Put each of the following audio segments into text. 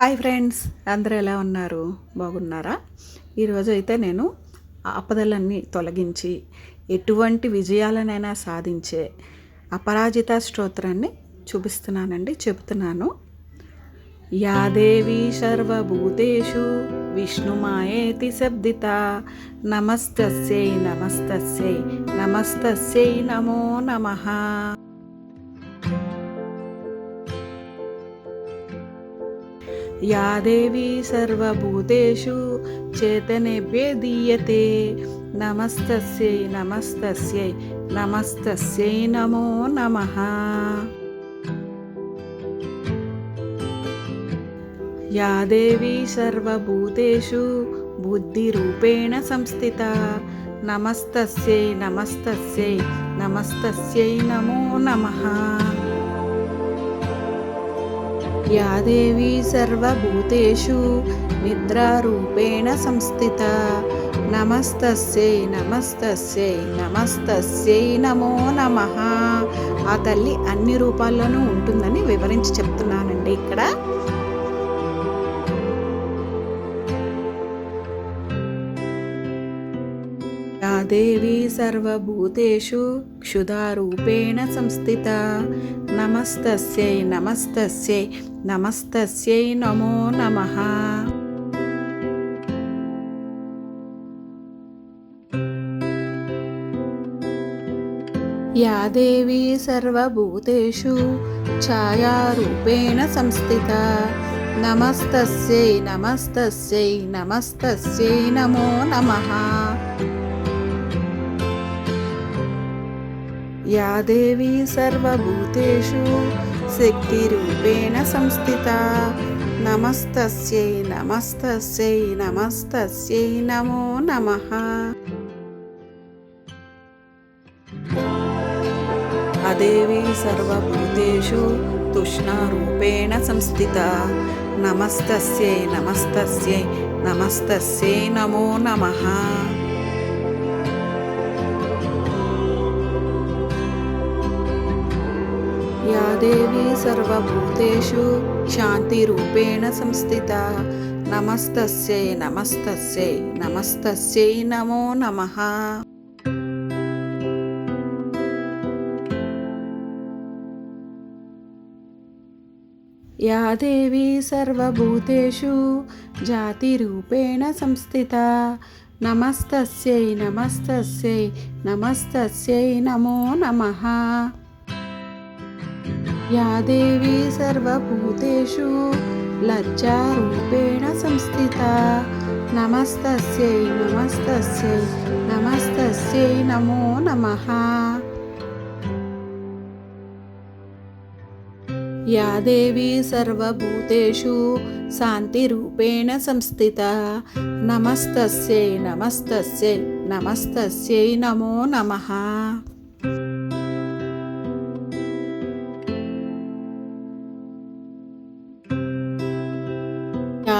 Hi friends అందరూ ఎలా ఉన్నారు? బాగున్నారా? ఈరోజు అయితే నేను ఆపదలన్నీ తొలగించి ఎటువంటి విజయాలనైనా సాధించే అపరాజిత స్తోత్రాన్ని చూపిస్తున్నానండి చెప్తున్నాను యాదేవి సర్వభూతేషు విష్ణుమాయేతి శబ్దిత నమస్తస్యై నమస్తస్యై నమస్తస్యై నమో నమః. या देवी सर्वभूतेषु चेतनेभ्ये दीयते नमस्तस्यै नमस्तस्यै नमस्तस्यै नमो नमः या देवी सर्वभूतेषु बुद्धिरूपेण संस्थिता नमस्तस्यै नमस्तस्यै नमस्तस्यै नमो नमः యా సర్వభూతేషు నిద్రారూపేణ సంస్థిత. నమస్తై నమస్తై నమస్తై నమో నమ. ఆ తల్లి అన్ని రూపాల్లోనూ ఉంటుందని వివరించి చెప్తున్నానండి ఇక్కడ. దేవీ సర్వభూతేషు క్షుధారూపేణ సంస్థిత. నమస్తస్యై నమస్తస్యై నమస్తస్యై నమో నమ. యా దేవీ సర్వభూతేషు ఛాయారూపేణ సంస్థిత. నమస్తస్యై నమస్తస్యై నమస్తస్యై నమో నమః. या देवी सर्वभूतेषु शक्तिरूपेण संस्थिता नमस्तस्यै नमस्तस्यै नमस्तस्यै नमो नमः अदेवी सर्वभूतेषु तृष्णारूपेण संस्थिता नमस्तस्यै नमस्तस्यै नमस्तस्यै नमो नमः या देवी सर्वभूतेषु शान्तिरूपेण संस्थिता नमस्तस्यै नमस्तस्यै नमस्तस्यै नमो नमः या देवी सर्वभूतेषु जातिरूपेण संस्थिता नमस्तस्यै नमस्तस्यै नमस्तस्यै नमो नमः या देवी सर्वभूतेषु लज्जारूपेण संस्थिता नमस्तस्यै नमस्तस्यै नमस्तस्यै नमो नमः या देवी सर्वभूतेषु शान्तिरूपेण संस्थिता नमस्तस्यै नमस्तस्यै नमस्तस्यै नमो नमः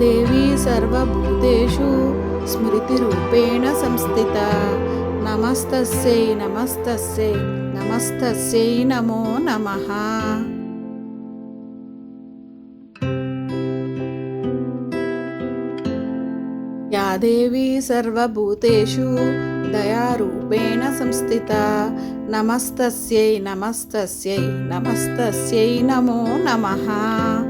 దేవీ సర్వభూతేషు స్మృతిరూపేణ సంస్థిత. నమస్తస్యై నమస్తస్యై నమస్తస్యై నమో నమ. యాదేవి సర్వభూతేషు దయారూపేణ సంస్థిత. నమస్తస్యై నమస్తస్యై నమస్తస్యై నమో నమః.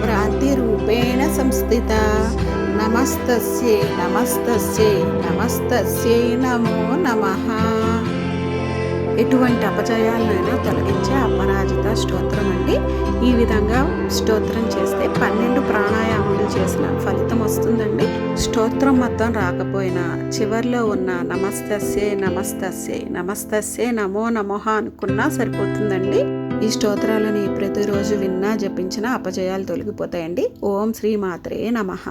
भ्रान्तिरूपेण संस्थिता नमस्तस्यै नमस्तस्यै నమస్తస్యై నమో నమః ఎటువంటి అపజయాలనైనా తొలగించే అపరాజిత స్తోత్రం అండి ఈ విధంగా స్తోత్రం చేస్తే పన్నెండు ప్రాణాయామాలు చేసిన ఫలితం వస్తుందండి స్తోత్రం మొత్తం రాకపోయినా చివర్లో ఉన్న నమస్తస్యే నమస్తస్యే నమస్తస్యే నమో నమోహ అనుకున్నా సరిపోతుందండి ఈ స్తోత్రాలని ప్రతిరోజు విన్నా జపించినా అపజయాలు తొలగిపోతాయండి. ఓం శ్రీ మాత్రే నమః.